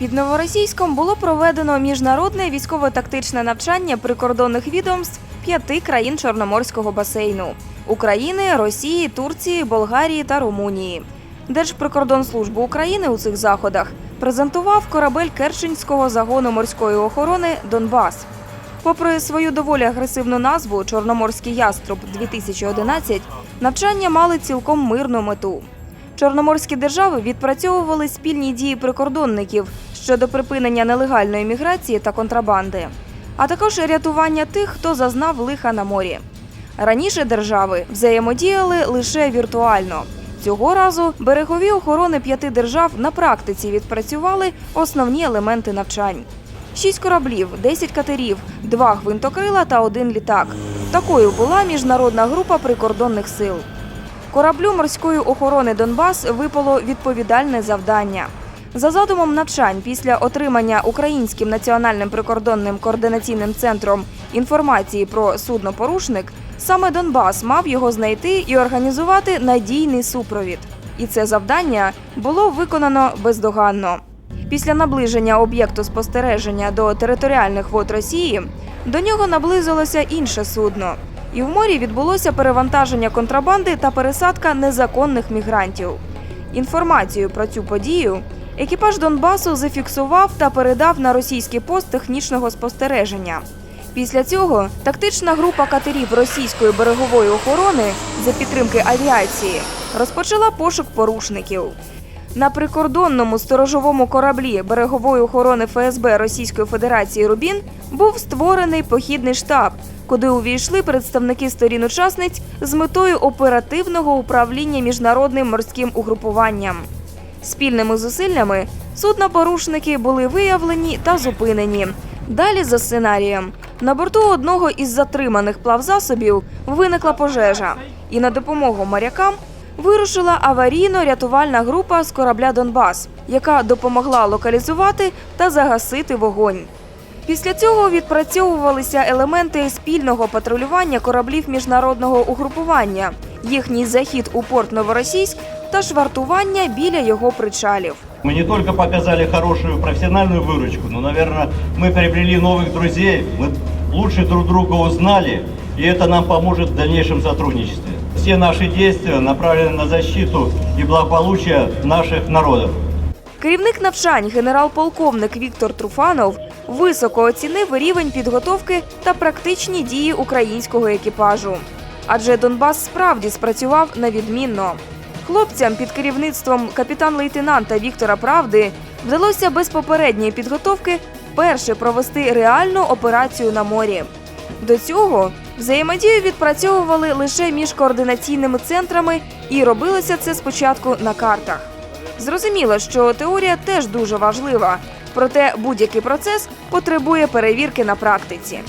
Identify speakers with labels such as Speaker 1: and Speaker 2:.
Speaker 1: Під новоросійськом було проведено міжнародне військово-тактичне навчання прикордонних відомств п'яти країн Чорноморського басейну України, Росії, Турції, Болгарії та Румунії. Держприкордонслужбу України у цих заходах презентував корабель Керченського загону морської охорони Донбас. Попри свою доволі агресивну назву Чорноморський яструб 2011 навчання мали цілком мирну мету. Чорноморські держави відпрацьовували спільні дії прикордонників щодо припинення нелегальної міграції та контрабанди, а також рятування тих, хто зазнав лиха на морі. Раніше держави взаємодіяли лише віртуально. Цього разу берегові охорони п'яти держав на практиці відпрацювали основні елементи навчань. Шість кораблів, 10 катерів, два гвинтокрила та один літак. Такою була міжнародна група прикордонних сил. Кораблю морської охорони Донбас випало відповідальне завдання. За задумом навчань після отримання Українським національним прикордонним координаційним центром інформації про суднопорушник, саме Донбас мав його знайти і організувати надійний супровід. І це завдання було виконано бездоганно. Після наближення об'єкту спостереження до територіальних вод Росії до нього наблизилося інше судно, і в морі відбулося перевантаження контрабанди та пересадка незаконних мігрантів. Інформацію про цю подію екіпаж Донбасу зафіксував та передав на російський пост технічного спостереження. Після цього тактична група катерів російської берегової охорони за підтримки авіації розпочала пошук порушників. На прикордонному сторожовому кораблі берегової охорони ФСБ Російської Федерації Рубін був створений похідний штаб, куди увійшли представники сторін-учасниць з метою оперативного управління міжнародним морським угрупуванням. Спільними зусиллями суднопорушники були виявлені та зупинені. Далі за сценарієм на борту одного із затриманих плавзасобів виникла пожежа, і на допомогу морякам вирушила аварійно-рятувальна група з корабля Донбас, яка допомогла локалізувати та загасити вогонь. Після цього відпрацьовувалися елементи спільного патрулювання кораблів міжнародного угрупування, їхній захід у порт Новоросійськ та швартування біля його причалів.
Speaker 2: Мы не только показали хорошую профессиональную выручку, но, наверное, мы приобрели новых друзей, мы лучше друг друга узнали, и это нам поможет в дальнейшем сотрудничестве. Все наши действия направлены на защиту и благополучие наших народов.
Speaker 1: Керівник навчань генерал-полковник Віктор Труфанов високо оцінив рівень підготовки та практичні дії українського екіпажу. Адже Донбас справді спрацював на відмінно. Хлопцям під керівництвом капітан-лейтенанта Віктора Правди вдалося без попередньої підготовки вперше провести реальну операцію на морі. До цього взаємодію відпрацьовували лише між координаційними центрами, і робилося це спочатку на картах. Зрозуміло, що теорія теж дуже важлива, проте будь-який процес потребує перевірки на практиці.